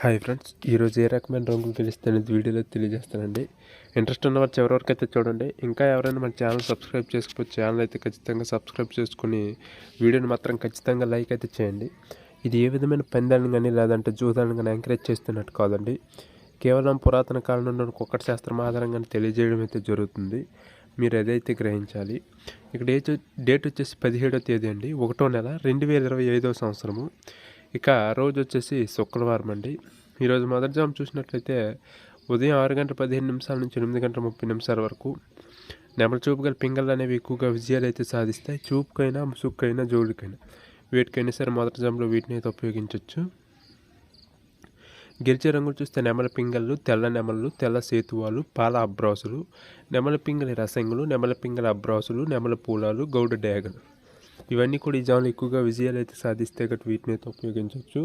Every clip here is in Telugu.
హాయ్ ఫ్రెండ్స్ ఈరోజు ఏ రకమైన రంగులు గెలిస్తే అనేది వీడియోలో తెలియజేస్తానండి. ఇంట్రెస్ట్ ఉన్నవారు చివరి వరకు అయితే చూడండి. ఇంకా ఎవరైనా మన ఛానల్ సబ్స్క్రైబ్ చేసుకోవచ్చు ఛానల్ అయితే ఖచ్చితంగా సబ్స్క్రైబ్ చేసుకుని వీడియోని మాత్రం ఖచ్చితంగా లైక్ అయితే చేయండి. ఇది ఏ విధమైన పందాలను కానీ లేదంటే జూదాలను కానీ ఎంకరేజ్ చేస్తున్నట్టు కాదండి. కేవలం పురాతన కాలం నుండి ఒక్కటి శాస్త్రం ఆధారంగానే తెలియజేయడం అయితే జరుగుతుంది. మీరు అదైతే గ్రహించాలి. ఇక్కడ డేట్ డేట్ వచ్చేసి పదిహేడో తేదీ అండి. ఒకటో నెల రెండు వేల ఇరవై ఐదవ సంవత్సరము. ఇక రోజు వచ్చేసి శుక్రవారం అండి. ఈరోజు మొదటి జాము చూసినట్లయితే ఉదయం ఆరు గంటల పదిహేను నిమిషాల నుంచి ఎనిమిది గంటల ముప్పై నిమిషాల వరకు నెమల చూపు గల పింగళ్ళు అనేవి ఎక్కువగా విజయాలు అయితే సాధిస్తాయి. చూపుకైనా ముసుక్కైనా జోడికైనా. వీటికైనా సరే మొదటి జాములో వీటిని అయితే ఉపయోగించవచ్చు గెలిచే రంగులు చూస్తే నెమల పింగళ్ళు తెల్ల నెమలు తెల్ల సేతువాలు పాల అబ్రాసులు నెమల పింగళి రసంగులు నెమల పింగళ అబ్రాసులు నెమల పూలాలు గౌడ డేగలు ఇవన్నీ కూడా ఈ జాములు ఎక్కువగా విజయాలు అయితే సాధిస్తే గట్ వీటిని అయితే ఉపయోగించవచ్చు.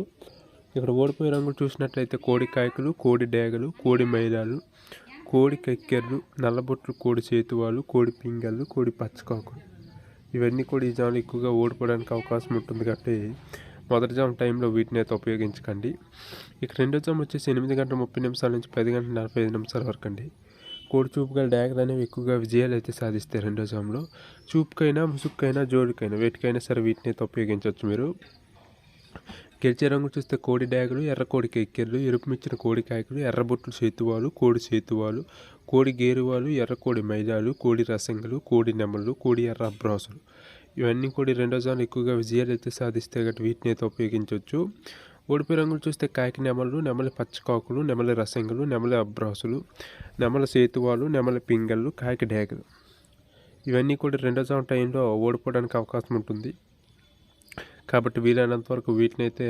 ఇక్కడ ఓడిపోయే రంగులు చూసినట్లయితే కోడి కాయకులు కోడి డేగలు కోడి మైలాలు కోడి కక్కెర్లు నల్లబొట్లు కోడి చేతువాలు కోడి పింగళ్ళు కోడి పచ్చకాకులు. ఇవన్నీ కూడా ఈ జాములు ఎక్కువగా ఓడిపోవడానికి అవకాశం ఉంటుంది కాబట్టి మొదటి జామ్ టైంలో వీటిని అయితే ఉపయోగించకండి. ఇక రెండో జామ్ వచ్చేసి ఎనిమిది గంటల ముప్పై నిమిషాల నుంచి పది గంటల నలభై ఐదు నిమిషాల వరకు అండి. కోడి చూపుగా డ్యాగలు అనేవి ఎక్కువగా విజయాలు అయితే సాధిస్తాయి రెండో జామ్లో. చూపుకైనా ముసుక్కైనా జోడికైనా వేటికైనా సరే వీటిని అయితే ఉపయోగించవచ్చు మీరు. గెలిచే రంగు చూస్తే కోడి డాగులు ఎర్ర కోడి కెక్కెర్లు ఎరుపు మిచ్చిన కోడి కాయకులు ఎర్రబొట్లు సేతువాలు కోడి చేతువాలు కోడి గేరువాలు ఎర్ర కోడి మైదాలు కోడి రసంగులు కోడి నెమలు కోడి ఎర్ర అబ్రాసులు. ఇవన్నీ కూడా రెండో జాన్ ఎక్కువగా విజయాలు అయితే సాధిస్తే గట్టి వీటిని అయితే ఉపయోగించవచ్చు. ఓడిపోయి రంగులు చూస్తే కాకి నెమలు నెమలి పచ్చకాకులు నెమలి రసంగులు నెమలి అబ్రాసులు నెమల సేతువాలు నెమలి పింగళ్ళు కాకి డేగలు ఇవన్నీ కూడా రెండో జాన్ టైంలో ఓడిపోవడానికి అవకాశం ఉంటుంది. కాబట్టి వీలైనంత వరకు వీటిని అయితే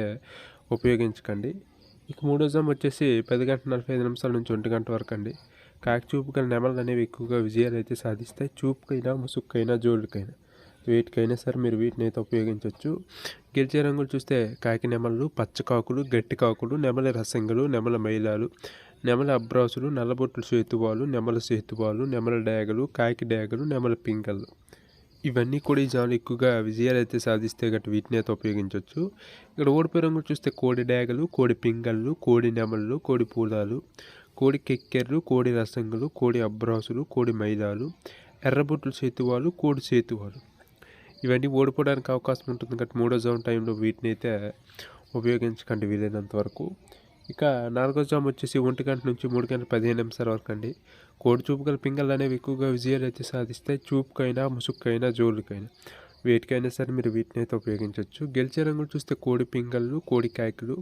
ఉపయోగించకండి. ఇక మూడో జామ్ వచ్చేసి పది గంట నలభై ఐదు నిమిషాల నుంచి ఒంటి గంట వరకు అండి. కాకి చూపు గల నెమలు అనేవి ఎక్కువగా విజయాలు అయితే సాధిస్తాయి. చూపుకైనా ముసుక్కైనా జోళ్ళకైనా వీటికైనా సరే మీరు వీటిని అయితే ఉపయోగించవచ్చు గిరిజ రంగులు చూస్తే కాకి నెమలు పచ్చకాకులు గట్టి కాకులు నెమల రసంగులు నెమల మైలాలు నెమల అబ్రాసులు నల్లబొట్లు సేతువాలు నెమల సేతువాలు నెమల డేగలు కాకి డేగలు నెమల పింగళ్ళు ఇవన్నీ కూడా ఈ జాలు ఎక్కువగా విజయాలు అయితే సాధిస్తే గట్టి వీటిని అయితే ఉపయోగించవచ్చు ఇక్కడ ఓడిపోయి రంగులు చూస్తే కోడి డేగలు కోడి పింగళ్ళు కోడి నెమళ్ళు కోడి పూలాలు కోడి కెక్కెర్లు కోడి రసంగులు కోడి అబ్రాసులు కోడి మైదాలు ఎర్రబొట్లు సేతువాలు కోడి సేతువాలు ఇవన్నీ ఓడిపోవడానికి అవకాశం ఉంటుంది. కాబట్టి మూడో జోన్ టైంలో వీటిని అయితే ఉపయోగించకండి వీలైనంత వరకు. ఇక నాలుగో జామ్ వచ్చేసి ఒంటి గంట నుంచి మూడు గంటల పదిహేను నిమిషాల వరకు అండి. కోడి చూపు గల పింగళ్ళు అనేవి ఎక్కువగా విజయాలు అయితే సాధిస్తాయి చూపుకైనా ముసుక్కైనా జోలుకైనా వేటికైనా సరే మీరు వీటిని అయితే ఉపయోగించవచ్చు. గెలిచే రంగులు చూస్తే కోడి పింగళ్ళు కోడి కాయకులు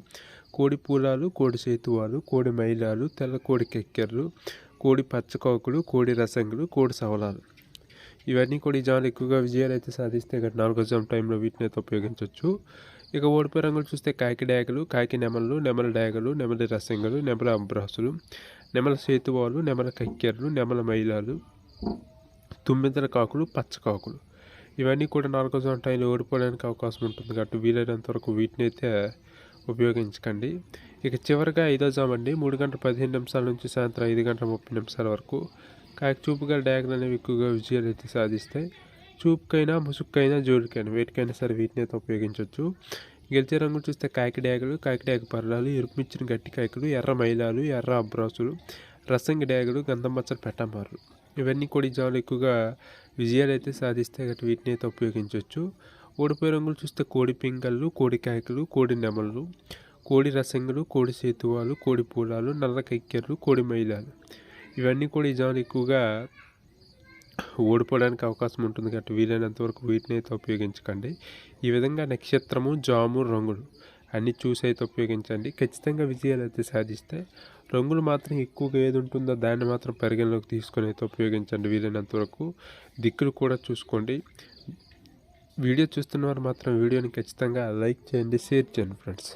కోడి పూలాలు కోడి సేతువాలు కోడి మైలాలు తెల్ల కోడి కెక్కెర్లు కోడి పచ్చకోకులు కోడి రసంగులు కోడి సవలాలు. ఇవన్నీ కూడా ఈ జాములు ఎక్కువగా విజయాలు అయితే సాధిస్తే గట్ నాలుగో జామ్ టైంలో వీటిని అయితే ఉపయోగించవచ్చు ఇక ఓడిపోయే రంగులు చూస్తే కాకి డాగలు కాకి నెమలు నెమల డాగలు నెమలి రసంగలు నెమల అంబ్రాసులు నెమల సేతువాలు నెమల కక్కెర్లు నెమల మైలాలు తుమ్మిదల కాకులు పచ్చకాకులు ఇవన్నీ కూడా నాలుగో జామ్ టైంలో ఓడిపోవడానికి అవకాశం ఉంటుంది కాబట్టి వీలైనంత వరకు వీటిని అయితే ఉపయోగించకండి. ఇక చివరిగా ఐదో జామ్ అండి. మూడు గంటల పదిహేను నిమిషాల నుంచి సాయంత్రం ఐదు గంటల ముప్పై నిమిషాల వరకు చూపుగా డయాగ్నల్ అనేవి ఎక్కువగా విజయాలు అయితే సాధిస్తాయి. చూపుకైనా ముసుక్కైనా జోడికైనా వేటికైనా సరే వీటిని అయితే ఉపయోగించవచ్చు గెలిచే రంగులు చూస్తే కాకి డ్యాగలు కాకి డ్యాగ పర్లాలు ఎరుపుమిచ్చిన గట్టి కాయకులు ఎర్ర మైలాలు ఎర్ర అబ్రాసులు రసంగి డ్యాగలు గంధం మచ్చలు పెట్టమారులు ఇవన్నీ కూడా జాలు ఎక్కువగా విజయాలు అయితే సాధిస్తే గట్టి వీటిని అయితే ఉపయోగించవచ్చు ఓడిపోయే రంగులు చూస్తే కోడి పింగళ్ళు కోడి కాయకులు కోడి నెమళ్ళు కోడి రసంగులు కోడి సేతువాలు కోడి పూలాలు నల్ల కక్కెర్లు కోడి మైలాలు. ఇవన్నీ కూడా ఈ జాములు ఎక్కువగా ఓడిపోవడానికి అవకాశం ఉంటుంది కాబట్టి వీలైనంత వరకు వీటిని అయితే ఉపయోగించకండి. ఈ విధంగా నక్షత్రము జాము రంగులు అన్నీ చూసి అయితే ఉపయోగించండి. ఖచ్చితంగా విజయాలు అయితే సాధిస్తే రంగులు మాత్రం ఎక్కువగా ఏది ఉంటుందో దాన్ని మాత్రం పరిగణలోకి తీసుకొని అయితే ఉపయోగించండి. వీలైనంత వరకు దిక్కులు కూడా చూసుకోండి. వీడియో చూస్తున్న వారు మాత్రం వీడియోని ఖచ్చితంగా లైక్ చేయండి షేర్ చేయండి ఫ్రెండ్స్.